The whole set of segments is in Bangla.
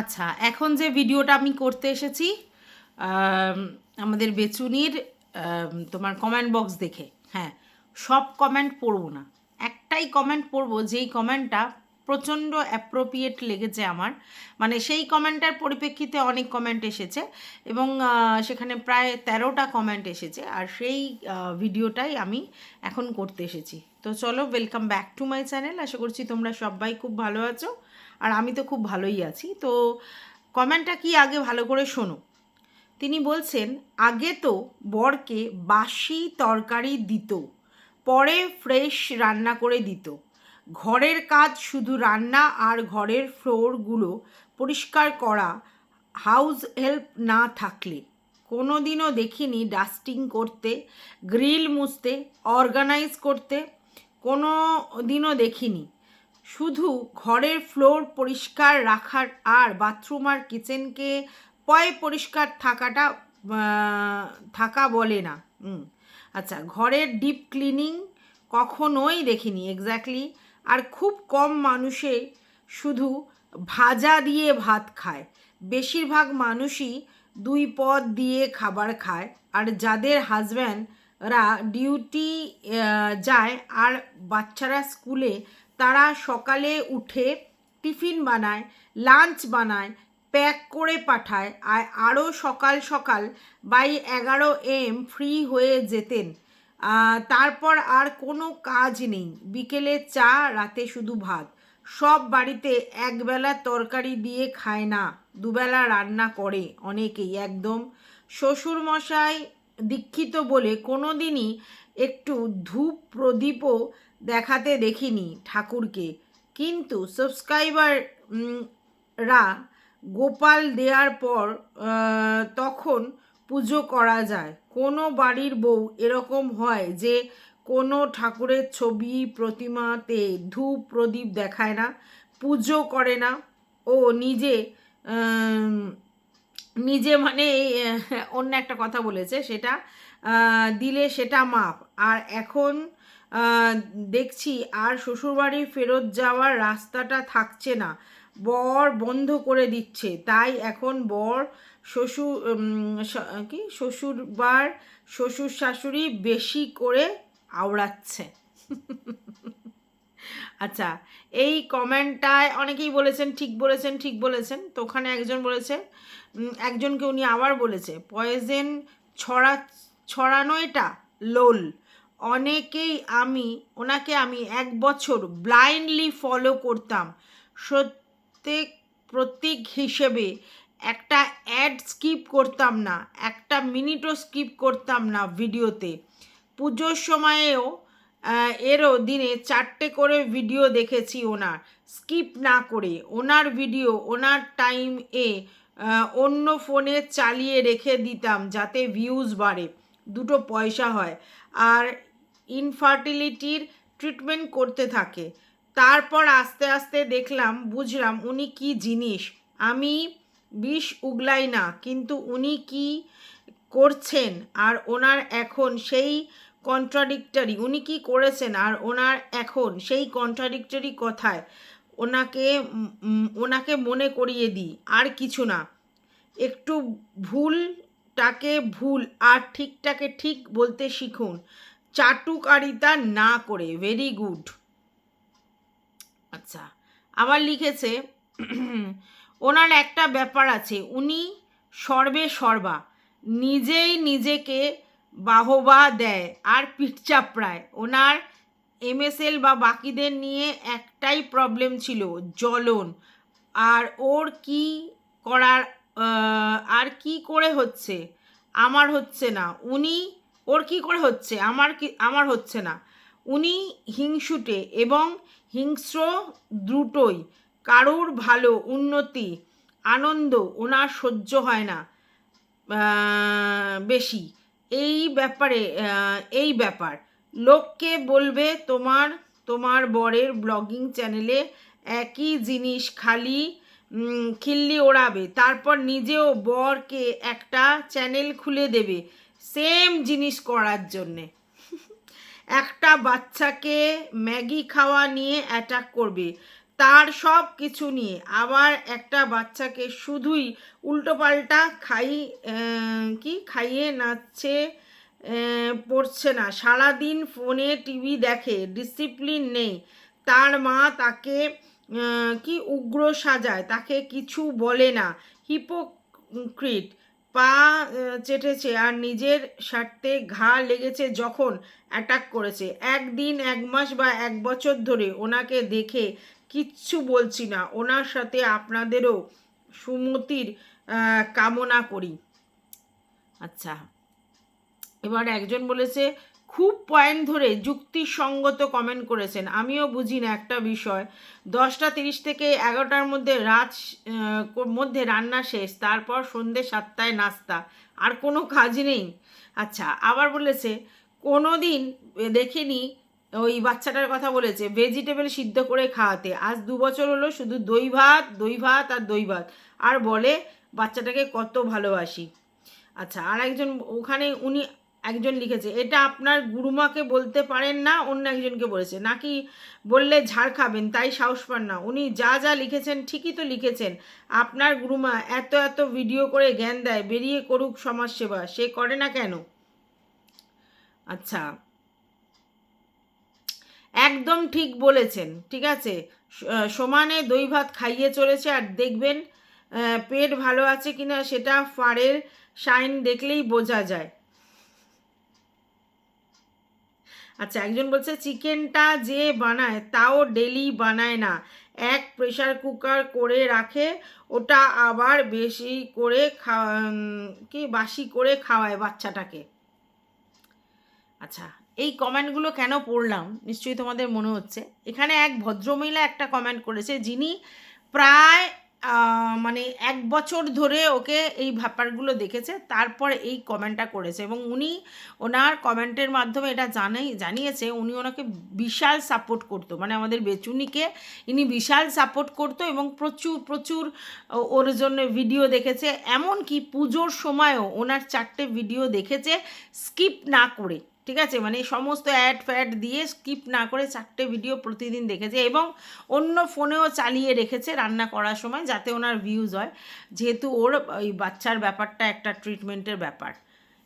আচ্ছা এখন যে ভিডিওটা আমি করতে এসেছি আমাদের বেচুনির তোমার কমেন্ট বক্স দেখে হ্যাঁ সব কমেন্ট পড়ব না। একটাই কমেন্ট পড়ব, যেই কমেন্টটা প্রচণ্ড অ্যাপ্রোপ্রিয়েট লেগেছে আমার। মানে সেই কমেন্টটার পরিপ্রেক্ষিতে অনেক কমেন্ট এসেছে এবং সেখানে প্রায় তেরোটা কমেন্ট এসেছে। আর সেই ভিডিওটাই আমি এখন করতে এসেছি। তো চলো welcome back to my channel আশা করছি তোমরা সবাই খুব ভালো আছো। আর আমি তো খুব ভালোই আছি। তো কমেন্টটা কি আগে ভালো করে শোনো। তিনি বলছেন, আগে তো বরকে বাসি তরকারি দিত, পরে ফ্রেশ রান্না করে দিত। ঘরের কাজ শুধু রান্না আর ঘরের ফ্লোরগুলো পরিষ্কার করা, হাউস হেল্প না থাকলে। কোনো দিনও দেখিনি ডাস্টিং করতে, গ্রিল মুছতে, অর্গানাইজ করতে কোনো দিনও দেখিনি। শুধু ঘরের ফ্লোর পরিষ্কার রাখার আর বাথরুম আর কিচেনকে পয় পরিষ্কার থাকাটা থাকা বলে না। আচ্ছা ঘরের ডিপ ক্লিনিং কখনোই দেখিনি এক্স্যাক্টলি আর খুব কম মানুষে শুধু ভাজা দিয়ে ভাত খায়। বেশিরভাগ মানুষই দুই পদ দিয়ে খাবার খায়। আর যাদের হাজব্যান্ডরা ডিউটি যায় আর বাচ্চারা স্কুলে তারা সকালে উঠে টিফিন বানায়, লাঞ্চ বানায়, প্যাক করে পাঠায় আর আরও সকাল সকাল বাই এগারো এম ফ্রি হয়ে যেতেন। তারপর আর কোনো কাজ নেই। বিকেলে চা, রাতে শুধু ভাত। সব বাড়িতে একবেলা তরকারি দিয়ে খায় না। দুবেলা রান্না করে অনেকেই একদম। শ্বশুরমশাই দীক্ষিত বলে কোনো দিনই একটু ধূপ প্রদীপও দেখাতে দেখিনি ঠাকুরকে। কিন্তু সাবস্ক্রাইবাররা গোপাল দেওয়ার পর তখন পুজো করা যায়। কোনো বাড়ির বউ এরকম হয় যে কোনো ঠাকুরের ছবি, প্রতিমাতে ধূপ, প্রদীপ দেখায় না, পুজো করে না। ও নিজে নিজে মানে অন্য একটা কথা বলেছে সেটা দিলে সেটা মাপ। আর এখন দেখছি আর শ্বশুরবাড়ি ফেরত যাওয়ার রাস্তাটা থাকছে না। বর বন্ধ করে দিচ্ছে। তাই এখন বর, শ্বশুর কি? শ্বশুরবার শ্বশুর শাশুড়ি বেশি করে আওড়াচ্ছে। আচ্ছা এই কমেন্টটায় অনেকেই বলেছেন, ঠিক বলেছেন ঠিক বলেছেন। তো ওখানে একজন বলেছে একজনকে উনি আবার বলেছে, পয়জেন ছড়া ছড়ানো এটা লোল। অনেকেই আমি, ওনাকে আমি এক বছর ব্লাইন্ডলি ফলো করতাম। প্রত্যেক প্রতীক হিসেবে একটা অ্যাড স্কিপ করতাম না, একটা মিনিটও স্কিপ করতাম না ভিডিওতে পুজোর সময়েও এরও দিনে চারটে করে ভিডিও দেখেছি ওনার। স্কিপ না করে, ওনার ভিডিও ওনার টাইম এ অন্য ফোনে চালিয়ে রেখে দিতাম যাতে ভিউজ বাড়ে। দুটো পয়সা হয়। আর ইনফার্টিলিটির ট্রিটমেন্ট করতে থাকে। তারপর আস্তে আস্তে দেখলাম, বুঝলাম উনি কি জিনিস। আমি বিষ উগলাই না, কিন্তু উনি কি করছেন আর ওনার এখন সেই কন্ট্রাডিক্টরি উনি কি করেছেন আর ওনার এখন সেই কন্ট্রাডিক্টরি কথায় ওনাকে ওনাকে মনে করিয়ে দিই, আর কিছু না। একটু ভুলটাকে ভুল আর ঠিকটাকে ঠিক বলতে শিখুন। চাটুকারিতা না করে ভেরি গুড আচ্ছা আবার লিখেছে, ওনার একটা ব্যাপার আছে, উনি সর্বে সর্বা, নিজেই নিজেকে বাহবা দেয় আর পিঠ ওনার এমএসএল বা বাকিদের নিয়ে একটাই প্রবলেম ছিল, জ্বলন। আর ওর কি করার আর কি করে হচ্ছে, আমার হচ্ছে না। উনি ওর কি করে হচ্ছে? আমার কি, আমার হচ্ছে না। উনি হিংসুটে এবং হিংস্র দ্রুতই কারুর ভালো, উন্নতি, আনন্দ ওনার সহ্য হয় না বেশি। এই ব্যাপারে এই ব্যাপার। লোককে বলবে তোমার তোমার বরের ব্লগিং চ্যানেলে একই জিনিস খালি খিল্লি ওড়াবে। তারপর নিজেও বরকে একটা চ্যানেল খুলে দেবে। সেম জিনিস করার জন্যে। একটা বাচ্চাকে ম্যাগি খাওয়া নিয়ে অ্যাটাক করবে, তার সব কিছু নিয়ে। আবার একটা বাচ্চাকে শুধুই উল্টোপাল্টা খাই কি খাইয়ে নাচছে পড়ছে না। সারাদিন ফোনে টিভি দেখে ডিসিপ্লিন নেই। তার মা তাকে কি উগ্র সাজায়, তাকে কিছু বলে না। হিপোক্রিট পা চেটেছে আর নিজের স্বার্থে ঘা লেগেছে যখন অ্যাটাক করেছে। একদিন, এক মাস বা এক বছর ধরে ওনাকে দেখে কিচ্ছু বলছি না। ওনার সাথে আপনাদেরও সুমতির কামনা করি। আচ্ছা এবার একজন বলেছে খুব পয়েন্ট ধরে যুক্তিসঙ্গত কমেন্ট করেছেন। আমিও বুঝি না একটা বিষয়। দশটা তিরিশ থেকে এগারোটার মধ্যে রাত মধ্যে রান্না শেষ, তারপর সন্ধ্যে সাতটায় নাস্তা। আর কোনো কাজ নেই। আচ্ছা আবার বলেছে কোনো দিন দেখিনি, ওই বাচ্চাটার কথা বলেছে ভেজিটেবল সিদ্ধ করে খাওয়াতে। আজ দু বছর হলো শুধু দই ভাত দই ভাত আর দই ভাত। আর বলে, বাচ্চাটাকে কত ভালোবাসি। আচ্ছা আর একজন ওখানে উনি একজন লিখেছে, এটা আপনার গুরুমাকে বলতে পারেন না, অন্য একজনকে বলেছে। নাকি বললে ঝাড় খাবেন, তাই সাহস পান না। উনি যা যা লিখেছেন ঠিকই তো লিখেছেন। আপনার গুরুমা এত এত ভিডিও করে জ্ঞান দেয়, বেরিয়ে করুক সমাজসেবা। সে করে না কেন? আচ্ছা। একদম ঠিক বলেছেন, ঠিক আছে। সমানে দই ভাত খাইয়ে চলেছে আর দেখবেন পেট ভালো আছে কিনা সেটা ফাড়ের সাইন দেখলেই বোঝা যায়। আচ্ছা একজন বলছে, চিকেনটা যে বানায় তাও ডেলি বানায় না। এক প্রেশার কুকার করে রাখে, ওটা আবার বেশি করে খাওয়া কি বাসি করে খাওয়ায় বাচ্চাটাকে। আচ্ছা এই কমেন্টগুলো কেন পড়লাম? নিশ্চয়ই তোমাদের মনে হচ্ছে। এখানে এক ভদ্রমহিলা একটা কমেন্ট করেছে, যিনি প্রায় মানে এক বছর ধরে ওকে এই ব্যাপারগুলো দেখেছে, তারপর এই কমেন্টটা করেছে এবং উনি ওনার কমেন্টের মাধ্যমে এটা জানাই, জানিয়েছে, উনি ওনাকে বিশাল সাপোর্ট করতো মানে আমাদের বেচুনিকে ইনি বিশাল সাপোর্ট করতো এবং প্রচুর প্রচুর ওর জন্য ভিডিও দেখেছে, এমনকি পুজোর সময়ও ওনার চারটে ভিডিও দেখেছে, স্কিপ না করে। ঠিক আছে? মানে সমস্ত অ্যাড ফ্যাড দিয়ে স্কিপ না করে চারটে ভিডিও প্রতিদিন দেখেছে এবং অন্য ফোনেও চালিয়ে রেখেছে রান্না করার সময় যাতে ওনার ভিউজ হয়। যেহেতু ওর ওই বাচ্চার ব্যাপারটা একটা ট্রিটমেন্টের ব্যাপার।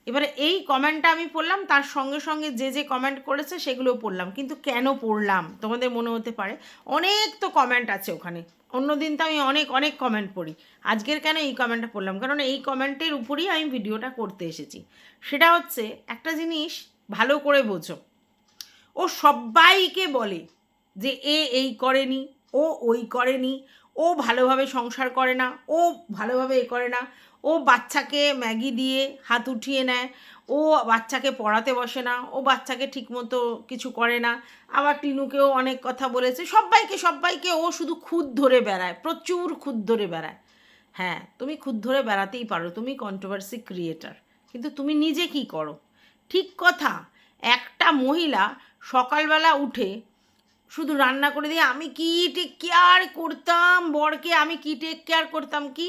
এবারে এই কমেন্টটা আমি পড়লাম, তার সঙ্গে সঙ্গে যে যে কমেন্ট করেছে সেগুলো পড়লাম। কিন্তু কেন পড়লাম? তোমাদের মনে হতে পারে। অনেক তো কমেন্ট আছে ওখানে। অন্যদিন তো আমি অনেক অনেক কমেন্ট পড়ি। আজকের কেন এই কমেন্টটা পড়লাম? কারণ এই কমেন্টের উপরই আমি ভিডিওটা করতে এসেছি। সেটা হচ্ছে, একটা জিনিস ভালো করে বোঝো। ও সবাইকে বলে যে, এ এই করেনি, ও ওই করেনি, ও ভালোভাবে সংসার করে না, ও ভালোভাবে এ করে না, ও বাচ্চাকে ম্যাগি দিয়ে হাত উঠিয়ে নেয়, ও বাচ্চাকে পড়াতে বসে না, ও বাচ্চাকে ঠিকমতো কিছু করে না, আবার টিনুকেও অনেক কথা বলেছে সবাইকে সবাইকে ও শুধু খুদ ধরে বেড়ায়, প্রচুর খুদ ধরে বেড়ায়। হ্যাঁ তুমি খুদ ধরে বেড়াতেই পারো, তুমি কন্ট্রোভার্সি ক্রিয়েটার কিন্তু তুমি নিজে কি করো? ঠিক কথা, একটা মহিলা সকালবেলা উঠে শুধু রান্না করে দিয়ে, আমি কি টেক কেয়ার করতাম বরকে? আমি কি টেক কেয়ার করতাম? কি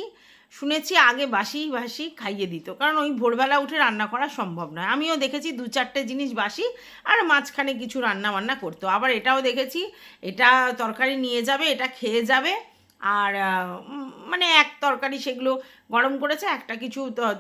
শুনেছি আগে বাসি বাসি খাইয়ে দিত। কারণ ওই ভোরবেলা উঠে রান্না করা সম্ভব নয়। আমিও দেখেছি দু চারটে জিনিস বাসি আর মাঝখানে কিছু রান্না বান্না করতো। আবার এটাও দেখেছি, এটা তরকারি নিয়ে যাবে, এটা খেয়ে যাবে আর মানে এক তরকারি সেগুলো গরম করেছে, একটা কিছু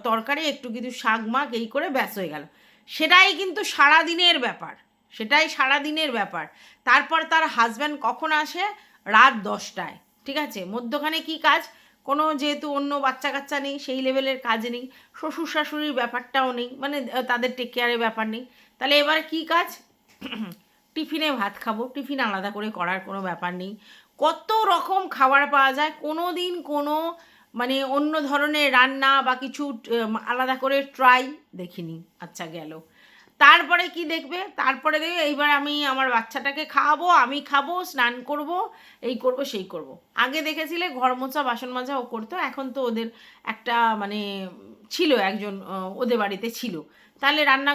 তরকারি, একটু কিছু শাক, মাক, এই করে ব্যাস হয়ে গেল। সেটাই কিন্তু সারা দিনের ব্যাপার, সেটাই সারা দিনের ব্যাপার। তারপর তার হাজব্যান্ড কখন আসে? রাত দশটায়, ঠিক আছে? মধ্যখানে কি কাজ? কোনো যেহেতু অন্য বাচ্চা কাচ্চা নেই, সেই লেভেলের কাজ নেই শ্বশুর শাশুড়ির ব্যাপারটাও নেই মানে তাদের টেক কেয়ারের ব্যাপার নেই। তাহলে এবার কি কাজ? টিফিনে ভাত খাব, টিফিন আলাদা করে করার কোনো ব্যাপার নেই। কত রকম খাবার পাওয়া যায়, কোনো দিন কোনো মানে অন্য ধরনের রান্না বা কিছু আলাদা করে ট্রাই দেখিনি। আচ্ছা গেল। তারপরে কি দেখবে? তারপরে দেখবে এইবার আমি আমার বাচ্চাটাকে খাওয়াবো, আমি খাব, স্নান করব, এই করব, সেই করব। আগে দেখেছিলে ঘর মোছা, বাসন মাজা ও করতো, এখন তো ওদের একটা মানে ছিল একজন ওদের বাড়িতে ছিল। তাহলে রান্না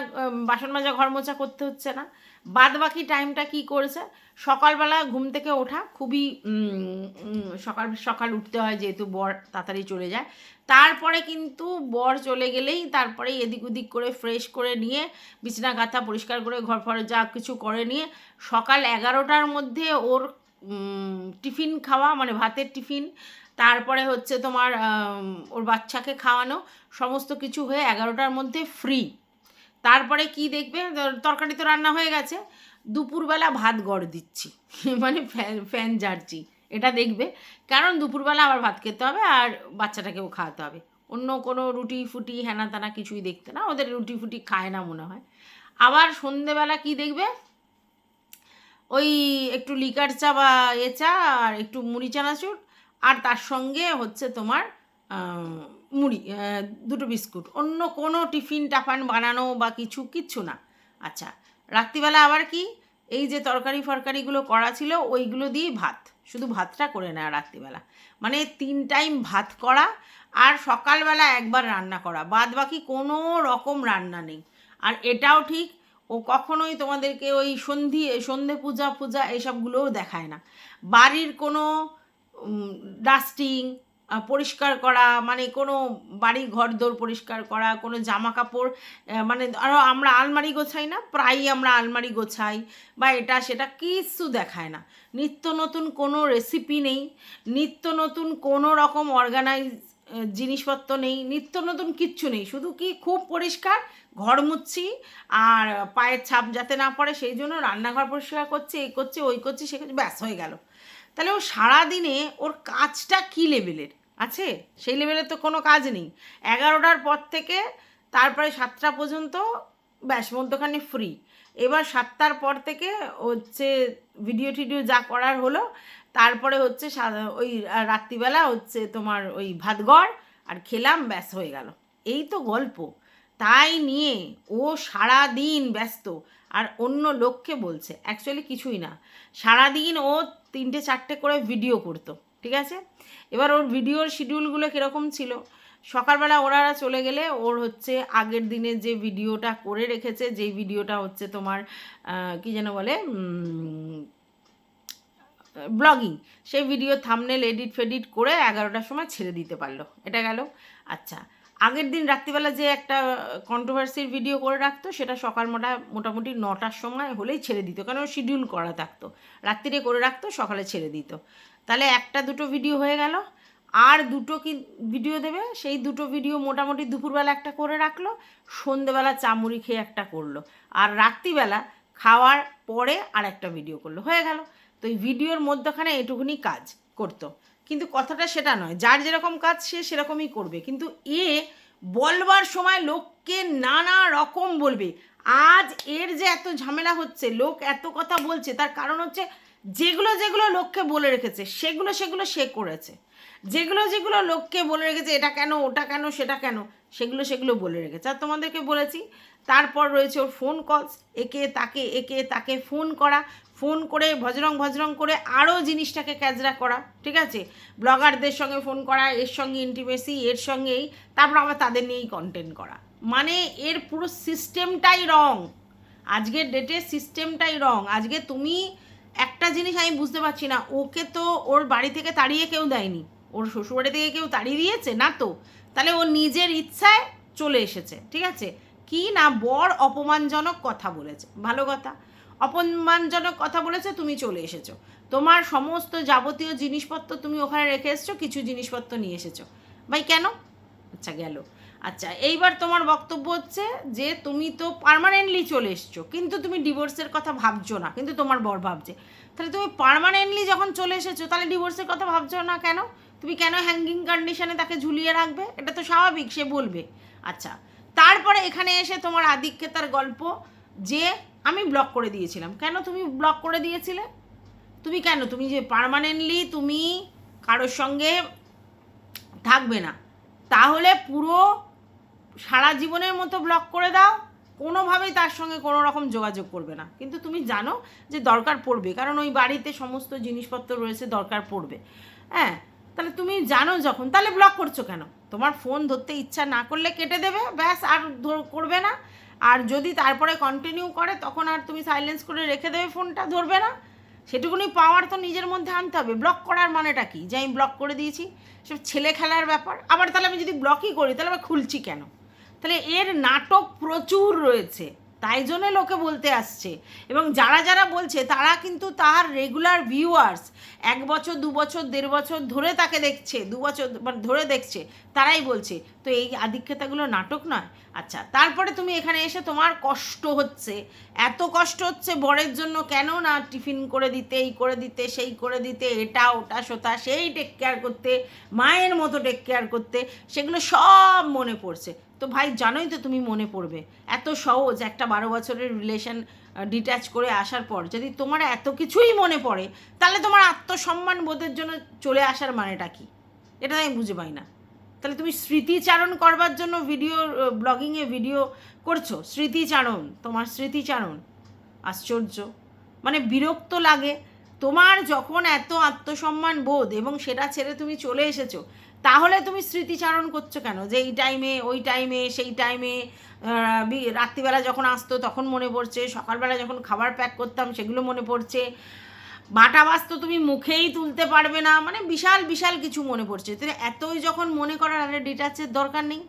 বাসন মাজা, ঘর মোছা করতে হচ্ছে না। বাদ বাকি টাইমটা কি করেছে? সকালবেলা ঘুম থেকে ওঠা খুবই সকাল সকাল উঠতে হয় যেহেতু বর তাড়াতাড়ি চলে যায়। তারপরে কিন্তু বর চলে গেলেই তারপরে এদিক ওদিক করে ফ্রেশ করে নিয়ে বিছনা, গাথা পরিষ্কার করে ঘর ফর যা কিছু করে নিয়ে সকাল এগারোটার মধ্যে ওর টিফিন খাওয়া মানে ভাতের টিফিন, তারপরে হচ্ছে তোমার ওর বাচ্চাকে খাওয়ানো, সমস্ত কিছু হয়ে এগারোটার মধ্যে ফ্রি তারপরে কি দেখবে? তরকারি তো রান্না হয়ে গেছে। দুপুরবেলা ভাত গড় দিচ্ছি। মানে ফ্যান ফ্যান ঝাড়ছি। এটা দেখবে। কারণ দুপুরবেলা আবার ভাত খেতে হবে আর বাচ্চাটাকেও খাওয়াতে হবে। অন্য কোনো রুটি ফুটি, হেনা তেনা কিছুই দেখতে না। ওদের রুটি ফুটি খায় না মনে হয়। আবার সন্ধেবেলা কি দেখবে? ওই একটু লিকার চা বা এ চা আর একটু মুড়ি চানাচুর। আর তার সঙ্গে হচ্ছে তোমার মুড়ি দুটো বিস্কুট, অন্য কোনো টিফিন, টাফান বানানো বা কিছু, কিচ্ছু না। আচ্ছা রাত্রিবেলা আবার কি? এই যে তরকারি ফরকারিগুলো করা ছিল, ওইগুলো দিয়ে ভাত। শুধু ভাতটা করে নেয় রাত্রিবেলা। মানে তিন টাইম ভাত করা আর সকালবেলা একবার রান্না করা। বাদ বাকি কোনো রকম রান্না নেই। আর এটাও ঠিক, ও কখনোই তোমাদেরকে ওই সন্ধি, সন্ধে পূজা পূজা এসবগুলোও দেখায় না। বাড়ির কোনো ডাস্টিং পরিষ্কার করা মানে কোনো বাড়ি ঘর দোর পরিষ্কার করা, কোনো জামা কাপড় মানে আরও আমরা আলমারি গোছাই না, প্রায়ই আমরা আলমারি গোছাই বা এটা সেটা কিচ্ছু দেখায় না। নিত্য নতুন কোনো রেসিপি নেই, নিত্য নতুন কোনো রকম অর্গানাইজ জিনিসপত্র নেই, নিত্য নতুন কিচ্ছু নেই। শুধু কি খুব পরিষ্কার, ঘর মুচ্ছি আর পায়ের ছাপ যাতে না পড়ে, সেই জন্য রান্নাঘর পরিষ্কার করছে, এই করছে, ওই করছে, সে করছে, ব্যাস, হয়ে গেল। তাহলে ও সারাদিনে ওর কাজটা কী লেভেলের আছে? সেই লেভেলের তো কোনো কাজ নেই। এগারোটার পর থেকে তারপরে সাতটা পর্যন্ত ব্যাস, মধ্যখানে ফ্রি এবার সাতটার পর থেকে হচ্ছে ভিডিও টিডিও যা করার হলো, তারপরে হচ্ছে ওই রাত্রিবেলা হচ্ছে তোমার ওই ভাতগড় আর খেলাম, ব্যাস হয়ে গেল। এই তো গল্প। তাই নিয়ে ও সারা দিন ব্যস্ত। আর অন্য লোককে বলছে। অ্যাকচুয়ালি কিছুই না। সারাদিন ও তিনটে চারটে করে ভিডিও করতো, ঠিক আছে? এবার ওর ভিডিওর শিডিউলগুলো কীরকম ছিল? সকালবেলা ওনারা চলে গেলে ওর হচ্ছে আগের দিনে যে ভিডিওটা করে রেখেছে, যেই ভিডিওটা হচ্ছে তোমার কি যেন বলে ব্লগিং সেই ভিডিও থামনেল এডিট ফেডিট করে এগারোটার সময় ছেড়ে দিতে পারল। এটা গেল। আচ্ছা আগের দিন রাত্রিবেলা যে একটা কন্ট্রোভার্সির ভিডিও করে রাখতো, সেটা সকাল মোটা, মোটামুটি নটার সময় হলেই ছেড়ে দিত। কারণ শিডিউল করা থাকতো। রাত্রিরে করে রাখতো, সকালে ছেড়ে দিত। তাহলে একটা দুটো ভিডিও হয়ে গেল। আর দুটো কি ভিডিও দেবে? সেই দুটো ভিডিও মোটামুটি দুপুরবেলা একটা করে রাখল, সন্ধেবেলা চামুড়ি খেয়ে একটা করল। আর রাত্রিবেলা খাওয়ার পরে আর একটা ভিডিও করল। হয়ে গেল। তো এই ভিডিওর মধ্যখানে এটুকুনি কাজ করতো। কিন্তু কথাটা সেটা নয়। যার যেরকম কাজ সে সেরকমই করবে। কিন্তু এ বলবার সময় লোককে নানা রকম বলবে। আজ এর যে এত ঝামেলা হচ্ছে, লোক এত কথা বলছে, তার কারণ হচ্ছে যেগুলো যেগুলো লোককে বলে রেখেছে, সেগুলো সেগুলো সে করেছে। যেগুলো যেগুলো লোককে বলে রেখেছে, এটা কেন, ওটা কেন, সেটা কেন, সেগুলো সেগুলো বলে রেখেছে। আর তোমাদেরকে বলেছি, তারপর রয়েছে ওর ফোন কলস একে তাকে একে তাকে ফোন করা। ফোন করে ভজরং ভজরং করে আরও জিনিসটাকে ক্যাজরা করা, ঠিক আছে? ব্লগারদের সঙ্গে ফোন করা, এর সঙ্গে ইন্টিমেসি এর সঙ্গেই, তারপর আবার তাদের নিয়েই কন্টেন্ট করা। মানে এর পুরো সিস্টেমটাই রং আজকের ডেটে সিস্টেমটাই রং আজকে তুমি একটা জিনিস আমি বুঝতে পারছি না, ওকে তো ওর বাড়ি থেকে তাড়িয়ে কেউ দেয়নি। ওর শ্বশুরবাড়ি থেকে কেউ তাড়িয়ে দিয়েছে? না তো। তাহলে ও নিজের ইচ্ছায় চলে এসেছে, ঠিক আছে? কি না বর অপমানজনক কথা বলেছে। ভালো কথা। অপমানজনক কথা বলেছে, তুমি চলে এসেছ। তোমার সমস্ত যাবতীয় জিনিসপত্র তুমি ওখানে রেখে এসেছ, কিছু জিনিসপত্র নিয়ে এসেছ। ভাই, কেন? আচ্ছা গেল। আচ্ছা এইবার তোমার বক্তব্য হচ্ছে যে, তুমি তো পার্মানেন্টলি চলে এসছো, কিন্তু তুমি ডিভোর্সের কথা ভাবছ না, কিন্তু তোমার বর ভাবছে। তাহলে তুমি পার্মানেন্টলি যখন চলে এসেছ, তাহলে ডিভোর্সের কথা ভাবছ না কেন? তুমি কেন হ্যাঙ্গিং কন্ডিশনে তাকে ঝুলিয়ে রাখবে? এটা তো স্বাভাবিক, সে বলবে। আচ্ছা তারপরে এখানে এসে তোমার আদিক্যতার গল্প যে আমি ব্লক করে দিয়েছিলাম। কেন তুমি ব্লক করে দিয়েছিলে? তুমি কেন? তুমি যে পার্মানেন্টলি তুমি কারোর সঙ্গে থাকবে না। তাহলে পুরো সারা জীবনের মতো ব্লক করে দাও। কোনোভাবেই তার সঙ্গে কোনো রকম যোগাযোগ করবে না। কিন্তু তুমি জানো যে দরকার পড়বে। কারণ ওই বাড়িতে সমস্ত জিনিসপত্র রয়েছে, দরকার পড়বে। হ্যাঁ? তাহলে তুমি জানো যখন, তাহলে ব্লক করছ কেন? তোমার ফোন ধরতে ইচ্ছা না করলে কেটে দেবে, ব্যাস, আর ধর- করবে না। আর যদি তারপরে কন্টিনিউ করে, তখন আর তুমি সাইলেন্স করে রেখে দেবে ফোনটা ধরবে না। সেটুকুনি পাওয়ার তো নিজের মধ্যে আনতে হবে। ব্লক করার মানেটা কি? যে আমি ব্লক করে দিয়েছি সব ছেলে খেলার ব্যাপার। আবার তাহলে আমি যদি ব্লকই করি, তাহলে আবার খুলছি কেন? তাহলে এর নাটক প্রচুর রয়েছে। তাই জন্য লোকে বলতে আসছে। এবং যারা যারা বলছে, তারা কিন্তু তার রেগুলার ভিউয়ার্স এক বছর, দু বছর, দেড় বছর ধরে তাকে দেখছে, দু বছর মানে ধরে দেখছে। তারাই বলছে, তো এই আধিক্যতাগুলো নাটক নয়? আচ্ছা তারপরে তুমি এখানে এসে তোমার কষ্ট হচ্ছে। এত কষ্ট হচ্ছে বরের জন্য কেন না টিফিন করে দিতে, এই করে দিতে, সেই করে দিতে, এটা, ওটা, সোতা, সেই টেক কেয়ার করতে, মায়ের মতো টেক কেয়ার করতে, সেগুলো সব মনে পড়ছে। তো ভাই, জানোই তো তুমি মনে পড়বে। এত সহজ একটা বারো বছরের রিলেশন ডিট্যাচ করে আসার পর যদি তোমার এত কিছুই মনে পড়ে, তাহলে তোমার আত্মসম্মান বোধের জন্য চলে আসার মানেটা কি? এটা আমি বুঝে পাই না। তাহলে তুমি স্মৃতিচারণ করবার জন্য ভিডিও ব্লগিংয়ে ভিডিও করছ। স্মৃতিচারণ, তোমার স্মৃতিচারণ, আশ্চর্য। মানে বিরক্ত লাগে। তোমার যখন এত আত্মসম্মান বোধ এবং সেটা ছেড়ে তুমি চলে এসেছ, তাহলে তুমি স্মৃতিচারণ করছ কেন? যে এই টাইমে ওই টাইমে সেই টাইমে রাত্রিবেলা যখন আসতো, তখন মনে পড়ছে। সকালবেলা যখন খাবার প্যাক করতাম, সেগুলো মনে পড়ছে। বাটা তো তুমি মুখেই তুলতে পারবে না। মানে বিশাল বিশাল কিছু মনে পড়ছে। তাহলে এতই যখন মনে করার আরে ডিটাচের দরকার নেই?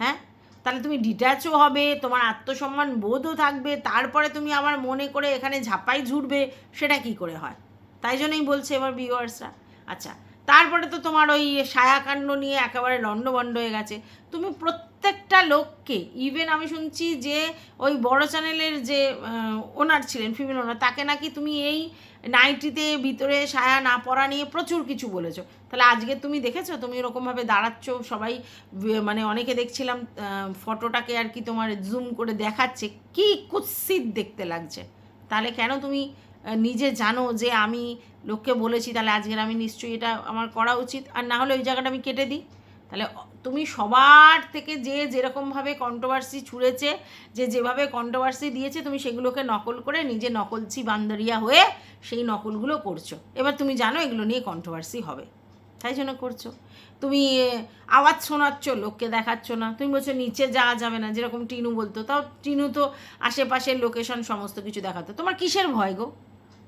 হ্যাঁ? তাহলে তুমি ডিটাচও হবে, তোমার আত্মসম্মান বোধও থাকবে, তারপরে তুমি আবার মনে করে এখানে ঝাপাই ঝুটবে সেটা কি করে হয়? তাই জন্যই বলছে এবার ভিউয়ার্সরা আচ্ছা তারপরে তো তোমার ওই সায়াকাণ্ড নিয়ে একেবারে লণ্ডভণ্ড হয়ে গেছে। তুমি প্রত্যেকটা লোককে ইভেন আমি শুনছি যে ওই বড় চ্যানেলের যে ওনার ছিলেন ফিমেল ওনার তাকে নাকি তুমি এই নাইটিতে ভিতরে সায়া না পরা নিয়ে প্রচুর কিছু বলেছ। তাহলে আজকে তুমি দেখেছ? তুমি এরকমভাবে দাঁড়াচ্ছ, সবাই মানে অনেকে দেখছিলাম ফটোটাকে আর কি তোমার জুম করে দেখাচ্ছে। কি কুৎসিত দেখতে লাগছে। তাহলে কেন তুমি নিজে জানো যে আমি লোককে বলেছি, তাহলে আজকের আমি নিশ্চয়ই এটা আমার করা উচিত। আর না হলে ওই জায়গাটা আমি কেটে দিই। তাহলে তুমি সবার থেকে যে যেরকমভাবে কন্ট্রোভার্সি ছুঁড়েছে, যে যেভাবে কন্ট্রোভার্সি দিয়েছে, তুমি সেগুলোকে নকল করে নিজে নকলছি বান্দরিয়া হয়ে সেই নকলগুলো করছ। এবার তুমি জানো এগুলো নিয়ে কন্ট্রোভার্সি হবে। তাই জন্য করছ। তুমি আওয়াজ শোনাচ্ছ, লোককে দেখাচ্ছ না। তুমি বলছো, নিচে যাওয়া যাবে না। যেরকম টিনু বলতো। তাও টিনু তো আশেপাশের লোকেশন সমস্ত কিছু দেখাতো। তোমার কিসের ভয় গো?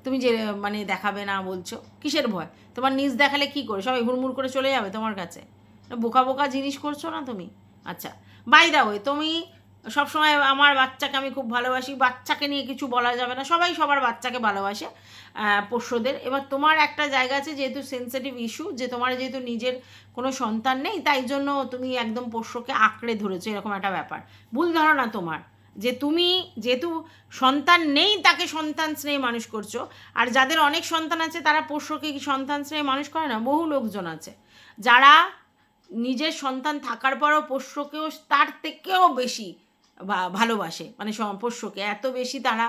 তুমি যে মানে দেখাবে না বলছো, কিসের ভয়? তোমার নিজ দেখালে কি করে? সবাই হুড়মুড় করে চলে যাবে তোমার কাছে? বোকা বোকা জিনিস করছ না তুমি? আচ্ছা বাই দা ওয়ে তুমি সবসময় আমার বাচ্চাকে আমি খুব ভালোবাসি, বাচ্চাকে নিয়ে কিছু বলা যাবে না, সবাই সবার বাচ্চাকে ভালোবাসে পোষ্যদের। এবার তোমার একটা জায়গা আছে যেহেতু সেন্সিটিভ ইস্যু যে তোমার যেহেতু নিজের কোনো সন্তান নেই, তাই জন্য তুমি একদম পোষ্যকে আঁকড়ে ধরেছো, এরকম একটা ব্যাপার। ভুল ধারণা তোমার, যে তুমি যেহেতু সন্তান নেই, তাকে সন্তান স্নেহে মানুষ করছ, আর যাদের অনেক সন্তান আছে, তারা পোষ্যকে কি সন্তান স্নেহে মানুষ করে না? বহু লোকজন আছে, যারা নিজের সন্তান থাকার পরও পোষ্যকেও তার থেকেও বেশি ভালোবাসে। মানে পোষ্যকে এত বেশি তারা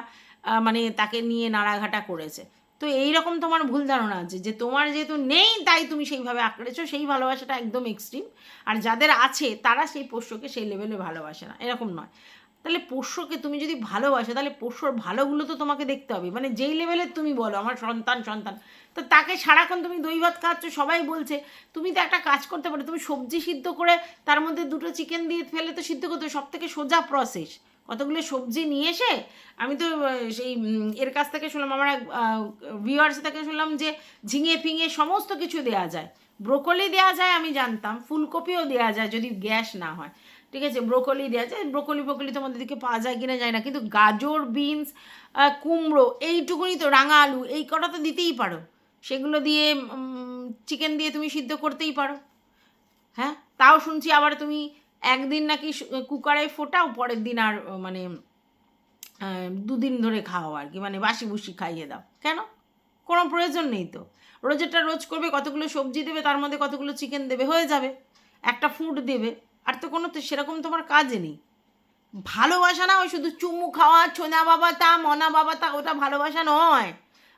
মানে তাকে নিয়ে নাড়াঘাটা করেছে। তো এই রকম তোমার ভুল ধারণা আছে যে তোমার যেহেতু নেই, তাই তুমি সেইভাবে আঁকড়েছো, সেই ভালোবাসাটা একদম এক্সট্রিম আর যাদের আছে, তারা সেই পোষ্যকে সেই লেভেলে ভালোবাসে না। এরকম নয়। তাহলে পোষ্যকে তুমি যদি ভালোবাসো, তাহলে পোষ্যর ভালোগুলো তো তোমাকে দেখতে হবে। মানে যেই লেভেলের তুমি বলো, আমার সন্তান সন্তান, তো তাকে সারাক্ষণ তুমি দই ভাত খাচ্ছ, সবাই বলছে, তুমি তো একটা কাজ করতে পারো, তুমি সবজি সিদ্ধ করে তার মধ্যে দুটো চিকেন দিয়ে ফেলে তো সিদ্ধ করতে সব থেকে সোজা প্রসেস কতগুলো সবজি নিয়ে এসে আমি তো সেই এর কাছ থেকে শুনলাম, আমার এক ভিউয়ার্স থেকে শুনলাম যে ঝিঙে ফিঙে সমস্ত কিছু দেওয়া যায়। ব্রোকলি দেওয়া যায় আমি জানতাম, ফুলকপিও দেওয়া যায় যদি গ্যাস না হয়। ঠিক আছে? ব্রোকলি দেওয়া যায়। ব্রোকলি ব্রোকলি তোমাদের দিকে পাওয়া যায় কিনা যায় না। কিন্তু গাজর, বিনস কুমড়ো, এইটুকুনি তো, রাঙা আলু, এই কটা তো দিতেই পারো। সেগুলো দিয়ে চিকেন দিয়ে তুমি সিদ্ধ করতেই পারো। হ্যাঁ? তাও শুনছি আবার তুমি একদিন নাকি কুকারে ফোটাও, পরের দিন আর মানে দুদিন ধরে খাও আর কি। মানে বাসি বুসি খাইয়ে দাও। কেন? কোনো প্রয়োজন নেই তো। রোজেরটা রোজ করবে, কতগুলো সবজি দেবে, তার মধ্যে কতগুলো চিকেন দেবে, হয়ে যাবে। একটা ফুড দেবে। আর তো কোনো তো সেরকম তোমার কাজ নেই। ভালোবাসা না ওই শুধু চুমু খাওয়া, ছোনা বাবা তা, মনা বাবা তা, ওটা ভালোবাসা নয়।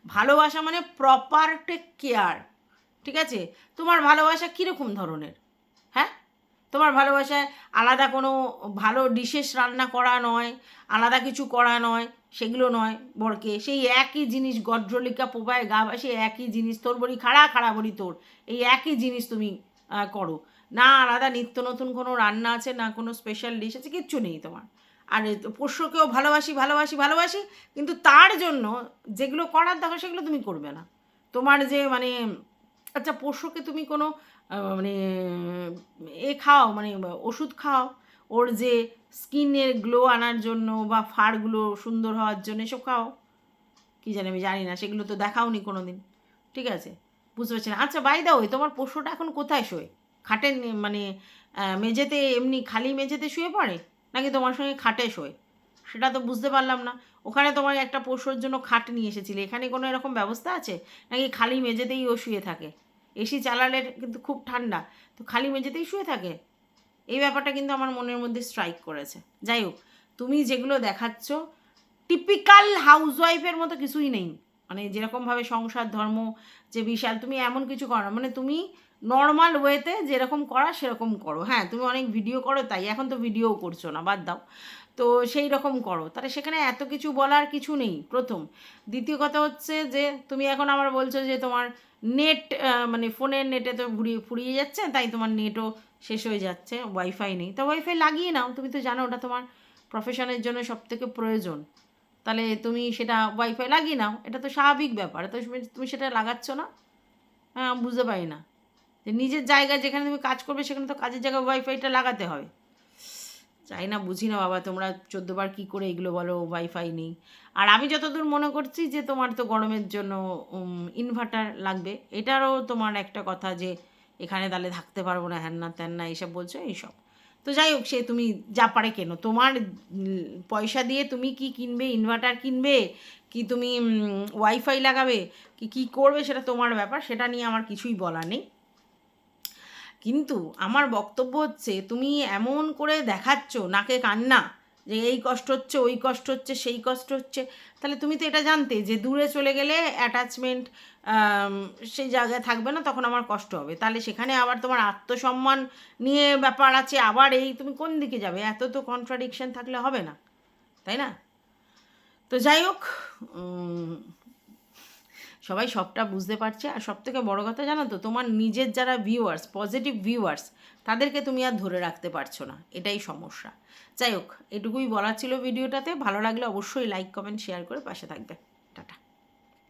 ভালোবাসা মানে প্রপার টেক কেয়ার ঠিক আছে? তোমার ভালোবাসা কীরকম ধরনের? হ্যাঁ? তোমার ভালোবাসায় আলাদা কোনো ভালো ডিশেস রান্না করা নয়, আলাদা কিছু করা নয়, সেগুলো নয় বরকে। সেই একই জিনিস গড্রলিকা, পোপায়, গা সেই একই জিনিস, তোর বড়ি খাড়া খাড়া বড়ি তোর। এই একই জিনিস তুমি করো। না আলাদা, নিত্য নতুন কোনো রান্না আছে, না কোনো স্পেশাল ডিশ আছে, কিচ্ছু নেই তোমার। আর পোষ্যকেও ভালোবাসি ভালোবাসি ভালোবাসি, কিন্তু তার জন্য যেগুলো করার দরকার সেগুলো তুমি করবে না। তোমার যে মানে আচ্ছা পোষ্যকে তুমি কোনো মানে এ খাও মানে ওষুধ খাও, ওর যে স্কিনের গ্লো আনার জন্য বা ফাড়গুলো সুন্দর হওয়ার জন্য এসব খাও। কী জানি আমি জানি না, সেগুলো তো দেখাওনি কোনো দিন ঠিক আছে? বুঝতে পারছি না। আচ্ছা বাই দাও তোমার পোষ্যটা এখন কোথায় শোয় খাটে মানে মেঝেতে এমনি খালি মেঝেতে শুয়ে পড়ে? নাকি তোমার সঙ্গে খাটে শোয়? সেটা তো বুঝতে পারলাম না। ওখানে তোমার একটা পোষ্যর জন্য খাট নিয়ে এসেছিলে। এখানে কোনো এরকম ব্যবস্থা আছে? নাকি খালি মেঝেতেই ও শুয়ে থাকে? এসি চালালে কিন্তু খুব ঠান্ডা। তো খালি মেঝেতেই শুয়ে থাকে? এই ব্যাপারটা কিন্তু আমার মনের মধ্যে স্ট্রাইক করেছে। যাই হোক, তুমি যেগুলো দেখাচ্ছ টিপিক্যাল হাউসওয়াইফের মতো কিছুই নেই। মানে যেরকমভাবে সংসার, ধর্ম, যে বিশাল, তুমি এমন কিছু করো। মানে তুমি নর্মাল ওয়েতে যেরকম করা, সেরকম করো। হ্যাঁ তুমি অনেক ভিডিও করো, তাই এখন তো ভিডিও করছ না, বাদ দাও। তো সেই রকম করো। তাহলে সেখানে এত কিছু বলার কিছু নেই, প্রথম। দ্বিতীয় কথা হচ্ছে যে, তুমি এখন আমার বলছো যে, তোমার নেট মানে ফোনের নেটে তো ঘুরিয়ে ফুরিয়ে যাচ্ছে, তাই তোমার নেটও শেষ হয়ে যাচ্ছে ওয়াইফাই নেই। তো ওয়াইফাই লাগিয়ে নাও, তুমি তো জানো ওটা তোমার প্রফেশনের জন্য সব থেকে প্রয়োজন। তাহলে তুমি সেটা ওয়াইফাই লাগিয়ে নাও, এটা তো স্বাভাবিক ব্যাপার। তো তুমি সেটা লাগাচ্ছ না? হ্যাঁ বুঝতে পারি না। যে নিজের জায়গায় যেখানে তুমি কাজ করবে, সেখানে তো কাজের জায়গায় ওয়াইফাইটা লাগাতে হবে চাই না, বুঝি না বাবা, তোমরা চোদ্দোবার কী করে এগুলো বলো ওয়াইফাই নেই। আর আমি যতদূর মনে করছি যে তোমার তো গরমের জন্য ইনভার্টার লাগবে। এটারও তোমার একটা কথা যে, এখানে তাহলে থাকতে পারব না, হ্যান না ত্যান না, এইসব বলছো, এইসব। তো যাই হোক, সে তুমি যা পারে কেন। তোমার পয়সা দিয়ে তুমি কি কিনবে ইনভার্টার কিনবে, কি তুমি ওয়াইফাই লাগাবে, কি কি করবে সেটা তোমার ব্যাপার, সেটা নিয়ে আমার কিছুই বলা নেই। কিন্তু আমার বক্তব্য হচ্ছে, তুমি এমন করে দেখাচ্ছ, নাকে কান্না, যে এই কষ্ট হচ্ছে, ওই কষ্ট হচ্ছে, সেই কষ্ট হচ্ছে, তাহলে তুমি তো এটা জানতে, যে দূরে চলে গেলে অ্যাটাচমেন্ট সেই জায়গায় থাকবে না, তখন আমার কষ্ট হবে। তাহলে সেখানে আবার তোমার আত্মসম্মান নিয়ে ব্যাপার আছে, আবার এই তুমি কোন দিকে যাবে? এত তো কন্ট্রাডিকশন থাকলে হবে না, তাই না? তো যাই হোক সবাই সবটা বুঝতে পারছে। আর সব থেকে বড়ো কথা জানো তো, তোমার নিজের যারা ভিউয়ার্স পজিটিভ ভিউয়ার্স তাদেরকে তুমি আর ধরে রাখতে পারছ না। এটাই সমস্যা। যাই হোক, এটুকুই বলার ছিল ভিডিওটাতে ভালো লাগলে অবশ্যই লাইক কমেন্ট শেয়ার করে পাশে থাকবে।